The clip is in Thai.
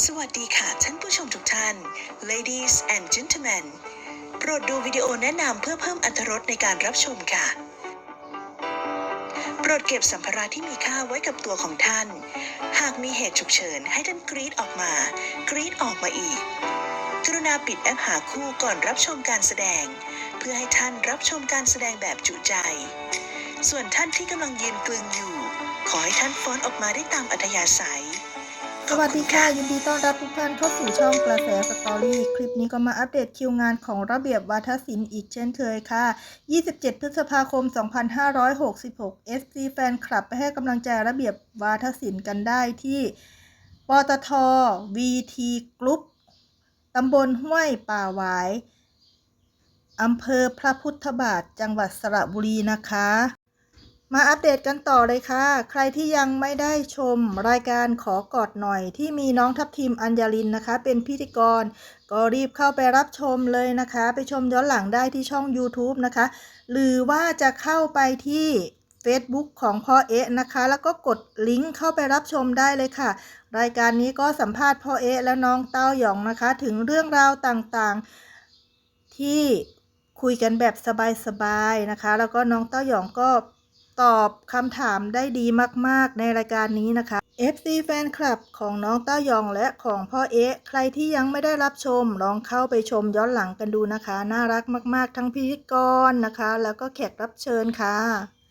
สวัสดีค่ะท่านผู้ชมทุกท่าน ladies and gentlemen โปรดดูวิดีโอแนะนำเพื่อเพิ่มอรรถรสในการรับชมค่ะ โปรดเก็บสัมภาระที่มีค่าไว้กับตัวของท่าน หากมีเหตุฉุกเฉินให้ท่านกรีดออกมา กรีดออกมาอีก กรุณาปิดแอปหาคู่ก่อนรับชมการแสดง เพื่อให้ท่านรับชมการแสดงแบบจุใจ ส่วนท่านที่กำลังยืนกลึงอยู่ ขอให้ท่านฟ้อนออกมาได้ตามอัธยาศัย สวัสดีค่ะ ยินดีต้อนรับทุกท่านเข้าสู่ช่องกระแสสตอรี่คลิปนี้ก็มาอัปเดตคิวงานของระเบียบวาทศิลป์อีกเช่นเคยค่ะ 27 พฤษภาคม 2566 FC แฟนคลับไปให้กำลังใจระเบียบวาทศิลป์กันได้ที่ปตท VT Group ตำบลห้วยป่าหวายอำเภอพระพุทธบาทจังหวัดสระบุรีนะคะ มาอัปเดตกันต่อเลยค่ะ ใครที่ยังไม่ได้ชมรายการขอกอดหน่อย ที่มีน้องทัพทีมอัญญาลินนะคะ เป็นพิธีกร ก็รีบเข้าไปรับชมเลยนะคะ ไปชมย้อนหลังได้ที่ช่อง YouTube นะคะ หรือว่าจะเข้าไปที่ Facebook ของพ่อเอ๊ะนะคะ แล้วก็กดลิงก์เข้าไปรับชมได้เลยค่ะ รายการนี้ก็สัมภาษณ์พ่อเอ๊ะและน้องเต้าหยองนะคะ ถึงเรื่องราวต่างๆที่คุยกันแบบสบายๆนะคะ แล้วก็น้องเต้าหยองก็ ตอบคำถามได้ดีมากๆในรายการนี้นะคะ FC แฟนคลับของน้องเต้ายองและของพ่อเอ๊ะ ใครที่ยังไม่ได้รับชม ลองเข้าไปชมย้อนหลังกันดูนะคะ น่ารักมากๆ ทั้งพิธีกรนะคะ แล้วก็แขกรับเชิญค่ะ